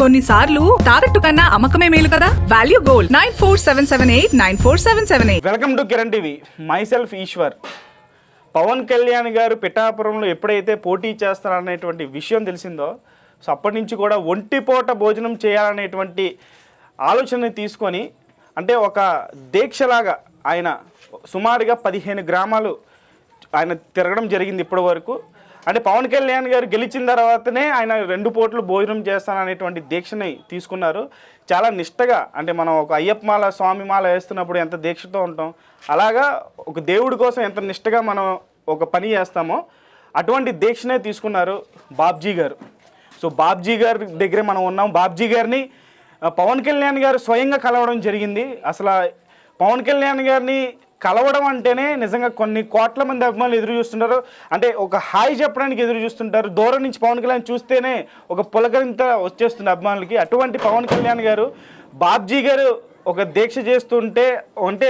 కొన్నిసార్లు తాకట్టు కన్నా అమ్మకమే మేలు కదా? Value gold nine four seven seven eight nine four seven seven eight welcome to Kiran TV myself Eshwar Pawan Kalyan garu పిఠాపురంలో ఎప్పుడైతే పోటీ చేస్తారనేటువంటి విషయం తెలిసిందో సో అప్పటి నుంచి కూడా ఒంటిపూట భోజనం చేయాలనేటువంటి ఆలోచనని తీసుకొని అంటే ఒక దీక్షలాగా ఆయన సుమారుగా పదిహేను గ్రామాలు ఆయన తిరగడం జరిగింది ఇప్పటి వరకు. అంటే పవన్ కళ్యాణ్ గారు గెలిచిన తర్వాతనే ఆయన రెండు పూటలు భోజనం చేస్తాననేటువంటి దీక్షని తీసుకున్నారు. చాలా నిష్టగా అంటే మనం ఒక అయ్యప్ప మాల స్వామి మాల వేస్తున్నప్పుడు ఎంత దీక్షతో ఉంటాం అలాగా ఒక దేవుడి కోసం ఎంత నిష్టగా మనం ఒక పని చేస్తామో అటువంటి దీక్షనే తీసుకున్నారు బాబ్జీ గారు. సో బాబ్జీ గారి దగ్గరే మనం ఉన్నాం. బాబ్జీ గారిని పవన్ కళ్యాణ్ గారు స్వయంగా కలవడం జరిగింది. అసలు పవన్ కళ్యాణ్ గారిని కలవడం అంటేనే నిజంగా కొన్ని కోట్ల మంది అభిమానులు ఎదురు చూస్తుంటారు. అంటే ఒక హాయ్ చెప్పడానికి ఎదురు చూస్తుంటారు. దూరం నుంచి పవన్ కళ్యాణ్ చూస్తేనే ఒక పులకరింత వచ్చేస్తుంది అభిమానులకి. అటువంటి పవన్ కళ్యాణ్ గారు బాబ్జీ గారు ఒక దీక్ష చేస్తుంటే అంటే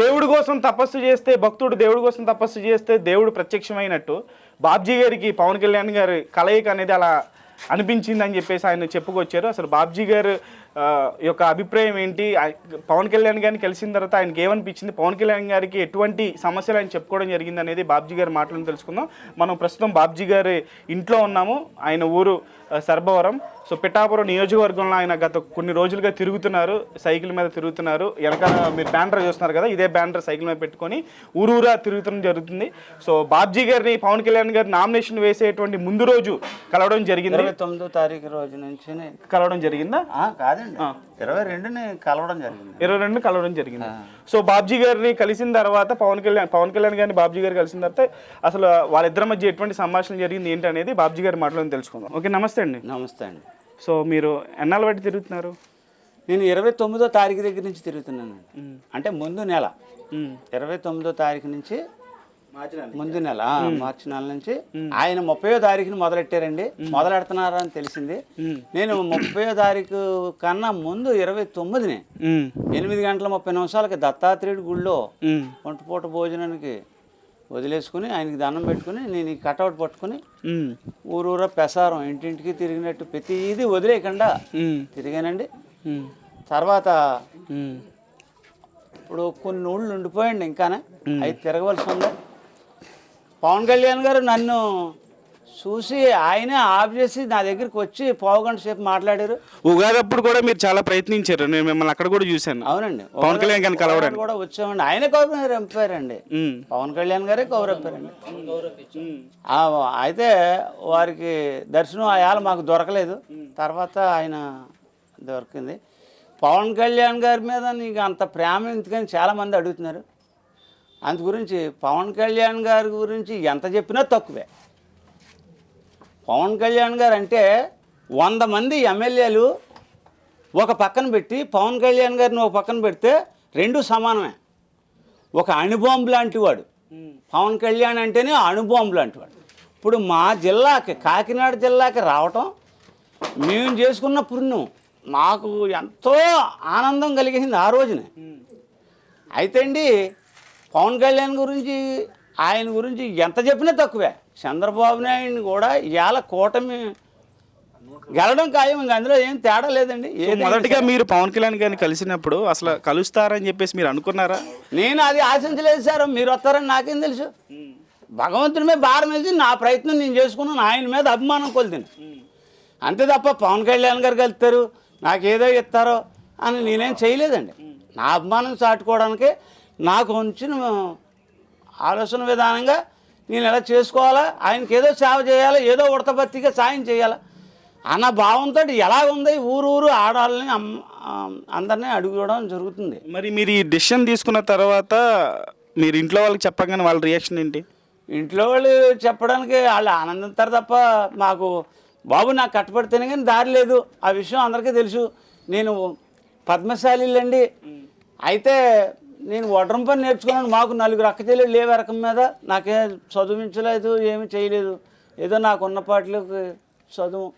దేవుడి కోసం తపస్సు చేస్తే భక్తుడు దేవుడి కోసం తపస్సు చేస్తే దేవుడు ప్రత్యక్షమైనట్టు బాబ్జీ గారికి పవన్ కళ్యాణ్ గారి కలయిక అనేది అలా అనిపించింది అని చెప్పేసి ఆయన చెప్పుకొచ్చారు. అసలు బాబ్జీ గారు యొక్క అభిప్రాయం ఏంటి? పవన్ కళ్యాణ్ గారిని కలిసిన తర్వాత ఆయనకి ఏమనిపించింది? పవన్ కళ్యాణ్ గారికి ఎటువంటి సమస్యలు ఆయన చెప్పుకోవడం జరిగింది అనేది బాబ్జీ గారి మాటలను తెలుసుకుందాం. మనం ప్రస్తుతం బాబ్జీ గారి ఇంట్లో ఉన్నాము. ఆయన ఊరు సర్బవరం సో పిఠాపురం నియోజకవర్గంలో ఆయన గత కొన్ని రోజులుగా తిరుగుతున్నారు. సైకిల్ మీద తిరుగుతున్నారు. వెనకాల మీరు బ్యానర్ చూస్తున్నారు కదా ఇదే బ్యానర్ సైకిల్ మీద పెట్టుకొని ఊరూరా తిరుగుతడం జరుగుతుంది. సో బాబ్జీ గారిని పవన్ కళ్యాణ్ గారి నామినేషన్ వేసేటువంటి ముందు రోజు కలవడం జరిగింది. ఇరవై తొమ్మిదో తారీఖు రోజు నుంచి కలవడం జరిగిందా? కాదండి. ఇరవై రెండుని కలవడం జరిగింది. ఇరవై రెండు కలవడం జరిగింది. సో బాబ్జీ గారిని కలిసిన తర్వాత పవన్ కళ్యాణ్ పవన్ కళ్యాణ్ గారిని బాబ్జీ గారు కలిసిన తర్వాత అసలు వాళ్ళిద్దరి మధ్య ఎటువంటి సంభాషణ జరిగింది ఏంటి అనేది బాబ్జీ గారి మాటలను తెలుసుకుందాం. ఓకే నమస్తే అండి. నమస్తే అండి. సో మీరు ఎన్నాళ్ళు బట్టి తిరుగుతున్నారు? నేను ఇరవై తొమ్మిదో తారీఖు దగ్గర నుంచి తిరుగుతున్నాను అంటే ముందు నెల. ఇరవై తొమ్మిదో తారీఖు నుంచి ముందు నెల మార్చి నెల నుంచి ఆయన ముప్పయో తారీఖుని మొదలెట్టారండి మొదలెడుతున్నారా అని తెలిసింది నేను ముప్పయో తారీఖు కన్నా ముందు ఇరవై తొమ్మిదిని మ్మ్. ఎనిమిది గంటల ముప్పై నిమిషాలకి దత్తాత్రేయుడి గుళ్ళో. ఒంటిపూట భోజనానికి వదిలేసుకుని ఆయనకి దండం పెట్టుకుని నేను ఈ కటౌట్ పట్టుకుని. ఊరూరా పెసారం ఇంటింటికి తిరిగినట్టు ప్రతి ఇది వదిలేయకుండా. తిరిగానండి. తర్వాత. ఇప్పుడు కొన్ని ఊళ్ళు ఉండిపోయండి ఇంకానే అవి తిరగవలసి ఉంది పవన్ కళ్యాణ్ గారు నన్ను చూసి ఆయనే ఆఫ్ చేసి నా దగ్గరికి వచ్చి పావు గంట సేపు మాట్లాడారు. ఉగాది అప్పుడు కూడా మీరు చాలా ప్రయత్నించారు. నేను మిమ్మల్ని అక్కడ కూడా చూశాను. అవునండి. పవన్ కళ్యాణ్ గారిని కలవడానికి. కూడా వచ్చామండి. ఆయనే కౌరు రంపారండి. మ్మ్. పవన్ కళ్యాణ్ గారే కౌరప్పారండి ఆ, అయితే వారికి దర్శనం ఆయాల మాకు దొరకలేదు. తర్వాత ఆయన దొరికింది. పవన్ కళ్యాణ్ గారి మీద నీకు అంత ప్రేమ ఎందుకని చాలామంది అడుగుతున్నారు. అందు గురించి పవన్ కళ్యాణ్ గారి గురించి ఎంత చెప్పినా తక్కువే. పవన్ కళ్యాణ్ గారు అంటే వంద మంది ఎమ్మెల్యేలు ఒక పక్కన పెట్టి పవన్ కళ్యాణ్ గారిని ఒక పక్కన పెడితే రెండు సమానమే. ఒక అణుబాంబు లాంటి వాడు. పవన్ కళ్యాణ్ అంటేనే అణుబాంబు లాంటి వాడు. ఇప్పుడు మా జిల్లాకి కాకినాడ జిల్లాకి రావటం మేము చేసుకున్న పుణ్యం నాకు ఎంతో ఆనందం కలిగింది ఆ రోజునే. అయితే అండి పవన్ కళ్యాణ్ గురించి ఆయన గురించి ఎంత చెప్పినా తక్కువే. చంద్రబాబు నాయుడిని కూడా ఇవాళ కూటమి గెలడం ఖాయం ఇంక అందులో ఏం తేడా లేదండి. మొదటిగా మీరు పవన్ కళ్యాణ్ గారిని కలిసినప్పుడు అసలు కలుస్తారని చెప్పేసి మీరు అనుకున్నారా? నేను అది ఆశించలేదు సార్. మీరు వస్తారని నాకేం తెలుసు. భగవంతుడి మీద భారం వేసి నా ప్రయత్నం నేను చేసుకున్నాను. ఆయన మీద అభిమానం కొలిదిని అంతే తప్ప పవన్ కళ్యాణ్ గారు కలుస్తారు నాకేదో ఇస్తారో అని నేనేం చేయలేదండి. నా అభిమానం చాటుకోవడానికి నాకు ఉంచిన ఆలోచన విధానంగా నేను ఎలా చేసుకోవాలా? ఆయనకి ఏదో సేవ చేయాలా? ఏదో ఉడతబత్తిగా సాయం చేయాలా? అన్న భావంతో ఎలా ఉంది ఊరు ఊరు ఆడాలని అందరినీ అడుగుకోవడం జరుగుతుంది. మరి మీరు ఈ డిసిషన్ తీసుకున్న తర్వాత మీరు ఇంట్లో వాళ్ళకి చెప్పగానే వాళ్ళ రియాక్షన్ ఏంటి? ఇంట్లో వాళ్ళు చెప్పడానికి వాళ్ళు ఆనందిస్తారు తప్ప మాకు బాబు నాకు కట్టబడితేనే కానీ దారి లేదు. ఆ విషయం అందరికీ తెలుసు. నేను పద్మశాలిలండి. అయితే నేను వడ్రం పని నేర్చుకున్నాను. మాకు నలుగురు అక్క చెల్లెలు లేవు రకం మీద. నాకే చదివించలేదు ఏమి చేయలేదు. ఏదో నాకు ఉన్నపాట్లకి చదువు.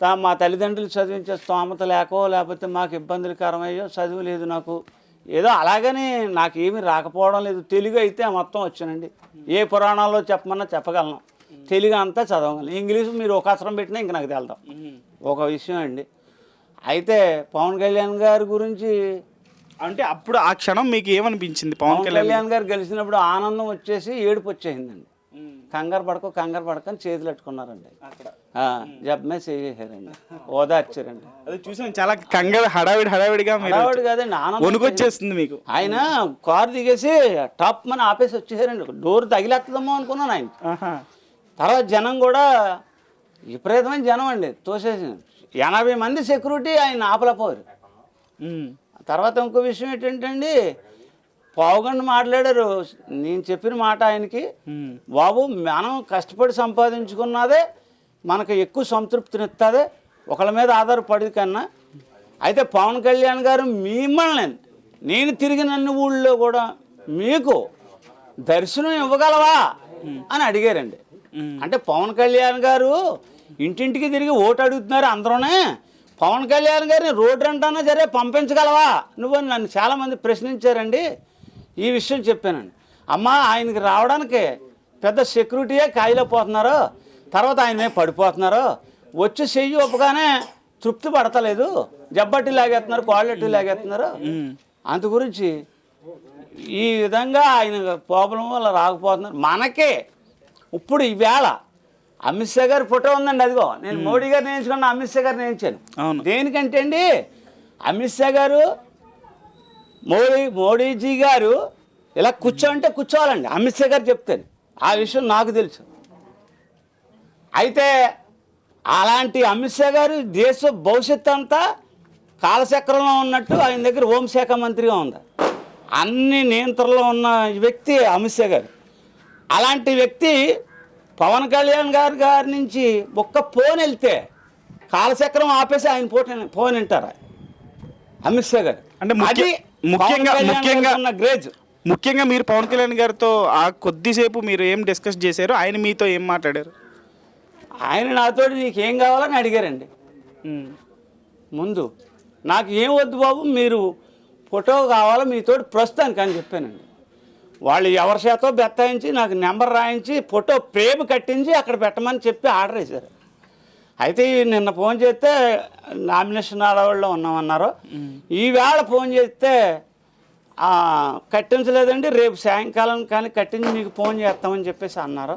తా మా తల్లిదండ్రులు చదివించే స్తోమత లేకో లేకపోతే మాకు ఇబ్బందులకరమయ్యో చదువు లేదు నాకు. ఏదో అలాగని నాకు ఏమీ రాకపోవడం లేదు. తెలుగు అయితే మొత్తం వచ్చానండి. ఏ పురాణాల్లో చెప్పమన్నా చెప్పగలను. తెలుగు అంతా చదవగలను. ఇంగ్లీష్ మీరు ఒక అక్షరం పెట్టినా ఇంక నాకు తెలదాం. ఒక విషయం అండి. అయితే పవన్ కళ్యాణ్ గారి గురించి అంటే అప్పుడు ఆ క్షణం మీకు ఏమనిపించింది పవన్ కళ్యాణ్? గారు గెలిచినప్పుడు ఆనందం వచ్చేసి ఏడుపు వచ్చేసిందండి. కంగారు పడకో కంగారు పడకని చేతులు పెట్టుకున్నారండి. జబ్బమే చేసేసారండి. ఓదార్చారండి అది చూసాను చాలా కంగారు హడావిడి హడావిడిగా హడావుడి కాదండి ఆనందం వణుకొచ్చేస్తుంది మీకు. ఆయన కారు దిగేసి టాప్ మన ఆపేసి వచ్చేసారండి. డోర్ తగిలేస్తుందేమో అనుకున్నాను ఆయన. తర్వాత జనం కూడా విపరీతమైన జనం అండి తోసేసి ఎనభై మంది సెక్యూరిటీ ఆయన ఆపలేకపోయారు. ఉమ్. తర్వాత ఇంకో విషయం ఏంటంటే పావుగంట మాట్లాడారు. నేను చెప్పిన మాట ఆయనకి. బాబు మనం కష్టపడి సంపాదించుకున్నదే మనకు ఎక్కువ సంతృప్తినిస్తుంది ఒకళ్ళ మీద ఆధారపడి కన్నా. అయితే పవన్ కళ్యాణ్ గారు మిమ్మల్ని నేను తిరిగిన అన్ని ఊళ్ళో కూడా మీకు దర్శనం ఇవ్వగలవా? అని అడిగారండి. అంటే పవన్ కళ్యాణ్ గారు ఇంటింటికి తిరిగి ఓటు అడుగుతున్నారు అందరూనే. పవన్ కళ్యాణ్ గారిని రోడ్డు అంటానా సరే పంపించగలవా? నువ్వు అని నన్ను చాలామంది ప్రశ్నించారండి. ఈ విషయం చెప్పానండి. అమ్మా ఆయనకి రావడానికి పెద్ద సెక్యూరిటీయే కాయిలో పోతున్నారు. తర్వాత ఆయన పడిపోతున్నారు. వచ్చి చెయ్యి ఒప్పగానే తృప్తి పడతలేదు. జబ్బట్టి లాగేస్తున్నారు క్వాలిటీ లాగేస్తున్నారు. అందు గురించి ఈ విధంగా ఆయన ప్రాబ్లం వల్ల రాకపోతున్నారు. మనకే. ఇప్పుడు ఈవేళ అమిత్ షా గారి ఫోటో ఉందండి అదిగో. నేను మోడీ గారు నేర్చుకున్న అమిత్ షా గారు నేర్చాను. అవును. దేనికంటే అండి అమిత్ షా గారు మోడీ మోడీజీ గారు ఇలా కూర్చోంటే కూర్చోవాలండి అమిత్ షా గారు చెప్తారు. ఆ విషయం నాకు తెలుసు. అయితే అలాంటి అమిత్ షా గారు దేశ భవిష్యత్తు అంతా కాలచక్రంలో ఉన్నట్టు ఆయన దగ్గర హోంశాఖ మంత్రిగా ఉంది. అన్ని నియంత్రణలో ఉన్న వ్యక్తి అమిత్ షా గారు. అలాంటి వ్యక్తి పవన్ కళ్యాణ్ గారి గారి నుంచి ఒక్క ఫోన్ వెళ్తే కాలచక్రం ఆపేసి ఆయన ఫోన్ ఫోన్ వింటారు? అమిత్ షా గారు. అంటే అది ముఖ్యంగా- ముఖ్యంగా- ఉన్న గ్రేజ్ ముఖ్యంగా మీరు పవన్ కళ్యాణ్ గారితో ఆ కొద్దిసేపు మీరు ఏం డిస్కస్ చేశారు? ఆయన మీతో ఏం మాట్లాడారు? ఆయన నాతో నీకేం కావాలని అడిగారండి. ముందు నాకు ఏం వద్దు బాబు మీరు ఫోటో కావాలో మీతో ప్రస్తుతానికి అని చెప్పానండి. వాళ్ళు ఎవరి చేతో బెత్తాయించి నాకు నెంబర్ రాయించి ఫోటో ఫ్రేమ్ కట్టించి అక్కడ పెట్టమని చెప్పి ఆర్డర్ వేశారు. అయితే నిన్న ఫోన్ చేస్తే నామినేషన్ ఆడవాళ్ళు ఉన్నామన్నారు. ఈవేళ ఫోన్ చేస్తే కట్టించలేదండి రేపు సాయంకాలం కానీ కట్టించి మీకు ఫోన్ చేస్తామని చెప్పేసి అన్నారు.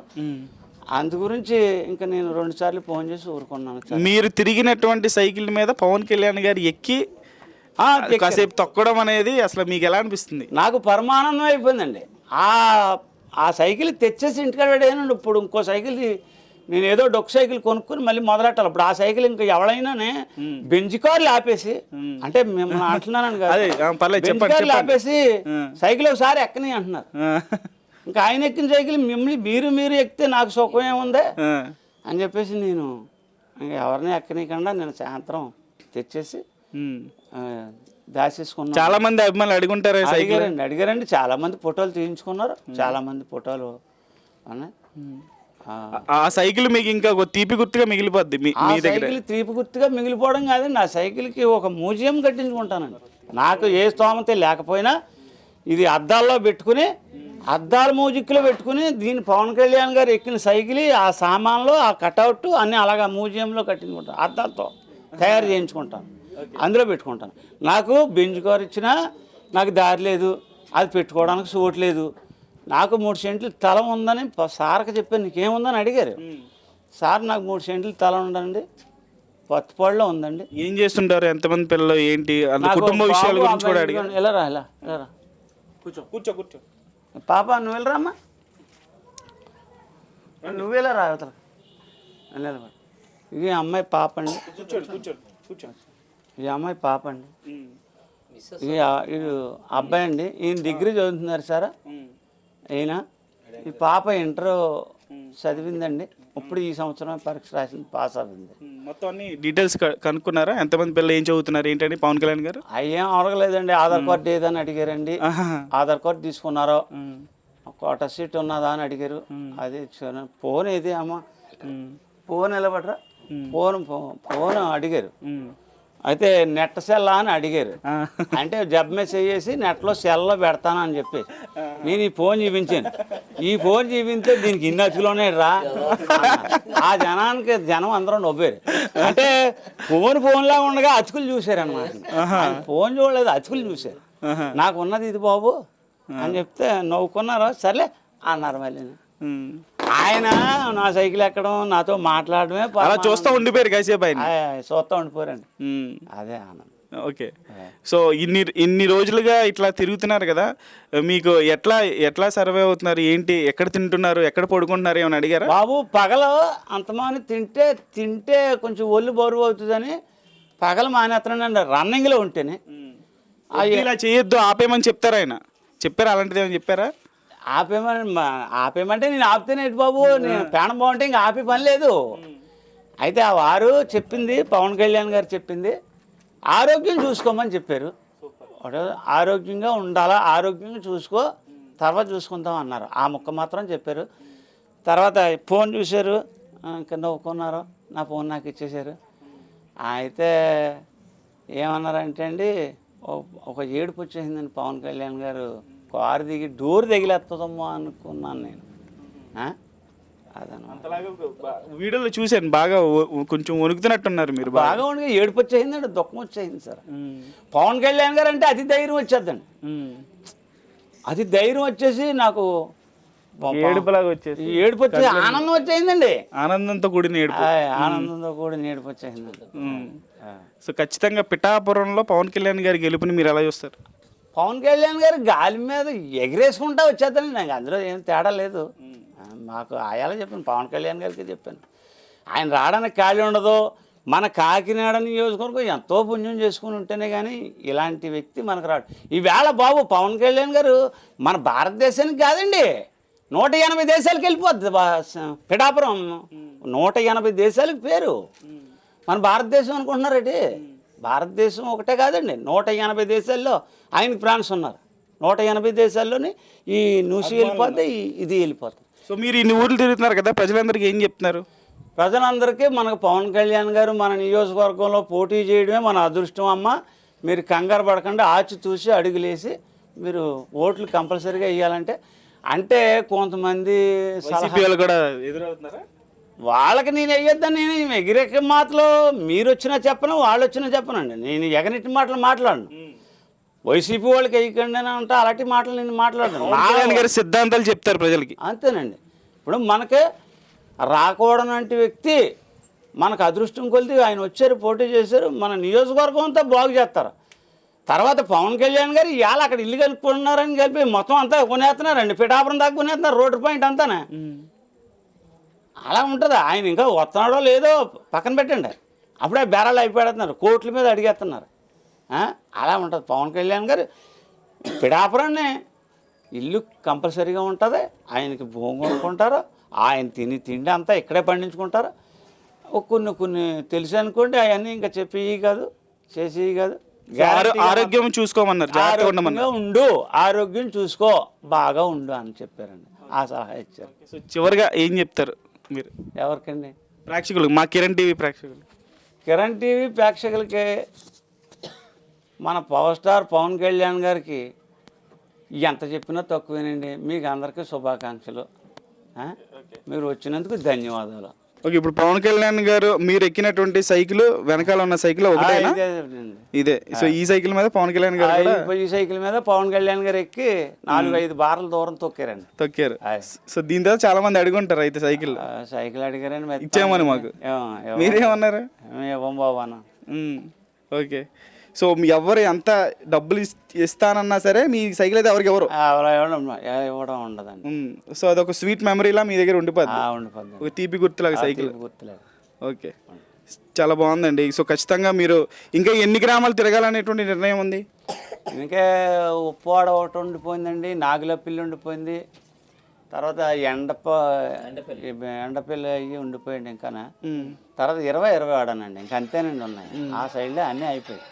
అందు గురించి ఇంకా నేను రెండు సార్లు ఫోన్ చేసి ఊరుకున్నాను మీరు తిరిగినటువంటి సైకిల్ మీద పవన్ కళ్యాణ్ గారు ఎక్కి కాసేపు తొక్కడం అనేది అసలు మీకు ఎలా అనిపిస్తుంది? నాకు పరమానందం అయిపోయిందండి. ఆ ఆ సైకిల్ తెచ్చేసి ఇంటికాడ పెట్టానండి ఇప్పుడు ఇంకో సైకిల్ నేను ఏదో డొక్ సైకిల్ కొనుక్కుని మళ్ళీ మొదలెట్టాలి ఇప్పుడు ఆ సైకిల్ ఇంకా ఎవడైనానే బెంజ్ కార్లు ఆపేసి అంటే మిమ్మల్ని అంటున్నాను కార్లు. ఆపేసి. సైకిల్ ఒకసారి ఎక్కని అంటున్నారు. ఇంకా ఆయన ఎక్కిన సైకిల్ మిమ్మల్ని మీరు మీరు ఎక్కితే నాకు సుఖం ఏముంది. అని చెప్పేసి నేను ఇంకా ఎవరిని ఎక్కనీయకుండా నేను సాయంత్రం తెచ్చేసి దాచేసుకున్నాను చాలా మంది అభిమానులు అడుగుంటారు సైకిల్? అడిగారండి అడిగారండి. చాలా మంది ఫోటోలు తీయించుకున్నారు. చాలా మంది ఫోటోలు ఆ, సైకిల్ మీకు ఇంకా ఒక తీపి గుర్తుగా మిగిలిపోద్ది మీ దగ్గర? సైకిల్ తీపి గుర్తుగా మిగిలిపోవడం కాదండి. ఆ సైకిల్కి ఒక మ్యూజియం కట్టించుకుంటానండి. నాకు ఏ స్తోమత లేకపోయినా ఇది అద్దాల్లో పెట్టుకుని అద్దాల మ్యూజిక్లో పెట్టుకుని దీని పవన్ కళ్యాణ్ గారు ఎక్కిన సైకిల్ ఆ సామాన్లు ఆ కటౌట్ అన్నీ అలాగా మ్యూజియంలో కట్టించుకుంటాను. అద్దాలతో తయారు చేయించుకుంటాను. అందులో పెట్టుకుంటాను. నాకు బెంచ్ కార్ ఇచ్చినా నాకు దారి లేదు. అది పెట్టుకోవడానికి చోటు లేదు. నాకు మూడు సెంట్లు తల ఉందని సార్కి చెప్పాను నీకేముందని అడిగారు. సార్ నాకు మూడు సెంట్లు తల ఉందండి. పత్తిపాడులో ఉందండి. ఏం చేస్తుంటారు? ఎంతమంది పిల్లలు? ఏంటి? కుటుంబ విషయాల గురించి కూడా ఇదిగోండి, ఇలా రా ఇలా ఇలా రా? కూర్చో కూర్చో కూర్చో. పాప నువ్వు వెళ్ళరామ్మా నువ్వు వెళ్ళా రా అవతల వెళ్ళరా ఇది అమ్మాయి పాప అండి. కూర్చోండి కూర్చోండి కూర్చోండి ఈ అమ్మాయి పాప అండి అబ్బాయి అండి ఈయన డిగ్రీ చదువుతున్నారు సార్? ఈయన? ఈ పాప ఇంటర్ చదివిందండి. ఇప్పుడు ఈ సంవత్సరం పరీక్ష రాసింది పాస్ అయింది మొత్తం అన్ని డీటెయిల్స్ కనుక్కున్నారా? ఎంతమంది పిల్లలు ఏం చదువుతున్నారు? ఏంటని పవన్ కళ్యాణ్ గారు? అయ్యేం అడగలేదండి. ఆధార్ కార్డు ఏదని అడిగారండి. ఆధార్ కార్డు తీసుకున్నారో. కోట సీట్ ఉన్నదా అని అడిగారు. అది ఫోన్ ఏది అమ్మ. ఫోన్ నిలబడరా? ఫోన్ ఫోన్ అడిగారు. అయితే నెట్ సెల్లా అని అడిగారు. అంటే జబ్ మెసేజ్ చేసి నెట్లో సెల్లో పెడతాను అని చెప్పి. నేను ఈ ఫోన్ చూపించాను. ఈ ఫోన్ చూపించే దీనికి ఇన్ని అతుకులోనే రా. ఆ జనానికి జనం అందరూ నవ్వారు. అంటే ఫోన్ ఫోన్లా ఉండగా అతుకులు చూశారు అనమాట ఫోన్ చూడలేదు అతుకులు చూశారు. నాకు ఉన్నది ఇది బాబు అని చెప్తే నవ్వుకున్నారు? సర్లే అన్నారు మళ్ళీ. ఆయన నా సైకిల్ ఎక్కడం నాతో మాట్లాడమే అలా చూస్తూ ఉండిపోయారు కాసేపు ఆయన చూస్తా ఉండిపోరండి. అదే ఆనందం. ఓకే. సో ఇన్ని ఇన్ని రోజులుగా ఇట్లా తిరుగుతున్నారు కదా మీకు ఎట్లా ఎట్లా సర్వే అవుతున్నారు? ఏంటి ఎక్కడ తింటున్నారు ఎక్కడ పడుకుంటున్నారు ఏమైనా అడిగారా? బాబు పగలు అంతమాని తింటే తింటే కొంచెం ఒళ్ళు బరువు అవుతుందని పగలు మానేస్తున్నానండి రన్నింగ్లో ఉంటేనే. ఇలా చేయొద్దు ఆపేమని చెప్తారా ఆయన. చెప్పారా అలాంటిది ఏమైనా చెప్పారా? ఆపేమని ఆపేయమంటే నేను ఆపితేనేటి బాబు నేను ప్రాణం బాగుంటే ఇంకా ఆపే పని లేదు. అయితే ఆ వారు చెప్పింది పవన్ కళ్యాణ్ గారు చెప్పింది ఆరోగ్యం చూసుకోమని చెప్పారు. ఆరోగ్యంగా ఉండాలా ఆరోగ్యంగా చూసుకో తర్వాత చూసుకుందాం అన్నారు. ఆ ముక్క మాత్రం చెప్పారు. తర్వాత ఫోన్ చూశారు. ఇంకా నవ్వుకున్నారు. నా ఫోన్ నాకు ఇచ్చేశారు. అయితే ఏమన్నారంటే అండి ఒక ఏడుపు వచ్చేసిందండి పవన్ కళ్యాణ్ గారు. కారు దిగి డోర్ తగిలేస్తుందమ్మో అనుకున్నాను నేను. వీడియోలో చూశాను బాగా కొంచెం వణుకుతున్నట్టున్నారు మీరు బాగా. ఉండి ఏడుపు వచ్చేసిందండి దుఃఖం వచ్చేసింది సార్. పవన్ కళ్యాణ్ గారు అంటే అతి ధైర్యం వచ్చేద్దండి. అతి ధైర్యం వచ్చేసి నాకు ఏడుపులాగా వచ్చేసి ఏడుపు వచ్చేసి ఆనందం వచ్చేసిందండి. ఆనందంతో కూడిన ఏడుపు. ఆనందంతో కూడా ఏడుపు వచ్చేసిందండి. సో ఖచ్చితంగా పిఠాపురంలో పవన్ కళ్యాణ్ గారి గెలుపుని మీరు ఎలా చూస్తారు? పవన్ కళ్యాణ్ గారు గాలి మీద ఎగరేసుకుంటా వచ్చేద్దండి నాకు అందులో ఏం తేడా లేదు. మాకు ఆయాలో చెప్పాను పవన్ కళ్యాణ్ గారికి చెప్పాను. ఆయన రావడానికి ఖాళీ ఉండదు మన కాకినాడ నియోజకవర్గం ఎంతో పుణ్యం చేసుకుని ఉంటేనే కానీ ఇలాంటి వ్యక్తి మనకు రాడు. ఈవేళ బాబు పవన్ కళ్యాణ్ గారు మన భారతదేశానికి కాదండి నూట ఎనభై దేశాలకు వెళ్ళిపోద్ది పిఠాపురం. నూట ఎనభై దేశాలకు పేరు. మన భారతదేశం అనుకుంటున్నారండి భారతదేశం ఒకటే కాదండి. నూట ఎనభై దేశాల్లో ఆయనకి ఫ్రాన్స్ ఉన్నారు. నూట ఎనభై దేశాల్లోని ఈ నూసి వెళ్ళిపోతే ఇది వెళ్ళిపోతుంది. సో మీరు ఇన్ని ఊర్లు తిరుగుతున్నారు కదా ప్రజలందరికీ ఏం చెప్తున్నారు? ప్రజలందరికీ మనకు పవన్ కళ్యాణ్ గారు మన నియోజకవర్గంలో పోటీ చేయడమే మన అదృష్టం అమ్మ. మీరు కంగారు పడకుండా ఆచి చూసి అడుగులేసి మీరు ఓట్లు కంపల్సరీగా వేయాలంటే అంటే కొంతమంది సలహా వైసీపీ వాళ్ళు కూడా ఎదురవుతున్నారా? వాళ్ళకి నేను వేయొద్దని నేను ఎగిరెక్క మాటలు మీరు వచ్చినా చెప్పను వాళ్ళు వచ్చినా చెప్పనండి నేను ఎగనిటి మాటలు మాట్లాడను. వైసీపీ వాళ్ళకి వేయకండి అని అంటే అలాంటి మాటలు నేను మాట్లాడను. కళ్యాణ్ గారి సిద్ధాంతాలు చెప్తారు ప్రజలకి. అంతేనండి. ఇప్పుడు మనకి రాకూడనంటి వ్యక్తి మనకు అదృష్టం కొలిది ఆయన వచ్చారు పోటీ చేశారు మన నియోజకవర్గం అంతా బాగు చేస్తారు. తర్వాత పవన్ కళ్యాణ్ గారు ఇవాళ అక్కడ ఇల్లు కలుపుకున్నారని కలిపి మొత్తం అంతా కొనేస్తున్నారండి పిఠాపురం దాకా కొనేస్తున్నారు రోడ్డు పాయింట్ అంతానే. అలా ఉంటుంది. ఆయన ఇంకా వస్తున్నాడో లేదో పక్కన పెట్టండి. అప్పుడే బేరాలు అయిపోతున్నారు కోట్ల మీద అడిగేస్తున్నారు? అలా ఉంటుంది. పవన్ కళ్యాణ్ గారు పిడాపురాన్ని ఇల్లు కంపల్సరీగా ఉంటుంది. ఆయనకి భూమి కొనుక్కుంటారు ఆయన తిని తిండి అంతా ఇక్కడే పండించుకుంటారు. కొన్ని కొన్ని తెలుసు అనుకోండి అవన్నీ ఇంకా చెప్పి కాదు చేసి కాదు. ఆరోగ్యం చూసుకోమన్నారు. ఉండు ఆరోగ్యం చూసుకో బాగా ఉండు అని చెప్పారండి. ఆ సలహా ఇచ్చారు. సో చివరిగా ఏం చెప్తారు? మీరు. ఎవరికండి? ప్రేక్షకులు మా కిరణ్ టీవీ ప్రేక్షకులు. కిరణ్ టీవీ ప్రేక్షకులకి మన పవర్ స్టార్ పవన్ కళ్యాణ్ గారికి ఎంత చెప్పినా తక్కువేనండి. మీకు అందరికీ శుభాకాంక్షలు? మీరు వచ్చినందుకు ధన్యవాదాలు. ఓకే ఇప్పుడు పవన్ కళ్యాణ్ గారు మీరు ఎక్కినటువంటి సైకిల్ వెనకాల ఉన్న సైకిల్ ఇదేనండి. ఇదే సో ఈ సైకిల్ మీద పవన్ కళ్యాణ్ గారు ఈ- సైకిల్ మీద పవన్ కళ్యాణ్ గారు ఎక్కి నాలుగు ఐదు బార్ల దూరం తొక్కారండి తొక్కారు. సో దీని తర్వాత చాలా మంది అడుగుంటారు అయితే సైకిల్ సైకిల్ అడిగారండి మెత్తం. ఇచ్చామని మాకు. మీరేమన్నారు ఇవ్వం బాబు అన్న. ఓకే సో మీ ఎవరు ఎంత డబ్బులు ఇస్- ఇస్తానన్నా సరే మీ సైకిల్ అయితే ఎవరికి ఎవరు? ఇవ్వడం ఉండదండి. సో అదొక స్వీట్ మెమరీలా మీ దగ్గర ఉండిపోద్ది. ఒక తీపి గుర్తులాగా సైకిల్. ఓకే. చాలా బాగుందండి. సో ఖచ్చితంగా మీరు ఇంకా ఎన్ని గ్రామాలు తిరగాలనేటువంటి నిర్ణయం ఉంది? ఇంకా ఉప్పువాడ ఒకటి ఉండిపోయిందండి నాగులపిల్లి ఉండిపోయింది. తర్వాత ఎండప ఎండపిల్లి. అయ్యి ఉండిపోయింది ఇంకా. తర్వాత ఇరవై ఇరవై ఆడానండి ఇంకా అంతేనండి ఉన్నాయి. ఆ సైడ్లో అన్నీ అయిపోయాయి.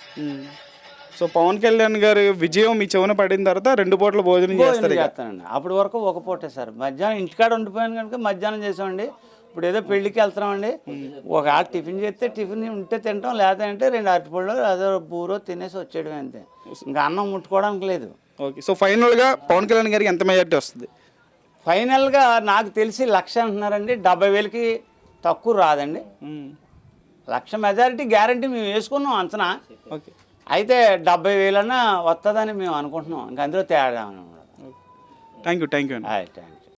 సో పవన్ కళ్యాణ్ గారి విజయం మీ చెవున పడిన తర్వాత రెండు పూట్ల భోజనం చేస్తారు. చేస్తానండి. అప్పటి వరకు ఒక పూటే సార్. మధ్యాహ్నం ఇంటికాడ ఉండిపోయాను కనుక మధ్యాహ్నం చేసామండి. ఇప్పుడు ఏదో పెళ్ళికి వెళ్తున్నామండి. ఒక ఆడ టిఫిన్ చేస్తే టిఫిన్ ఉంటే తింటాం లేదంటే రెండు అరటిపళ్ళు అదో బూరో తినేసి వచ్చేయడం అంతే. ఇంకా అన్నం ముట్టుకోవడానికి లేదు. ఓకే. సో ఫైనల్గా పవన్ కళ్యాణ్ గారికి ఎంత మెజార్టీ వస్తుంది? ఫైనల్గా నాకు తెలిసి లక్ష అంటున్నారండి. డెబ్బై వేలకి తక్కువ రాదండి. లక్ష మెజారిటీ గ్యారంటీ మేము వేసుకున్నాం అంచనా. ఓకే. అయితే డెబ్బై వేలన్నా వస్తుందని మేము అనుకుంటున్నాం. ఇంకా అందులో తేడా thank you thank you thank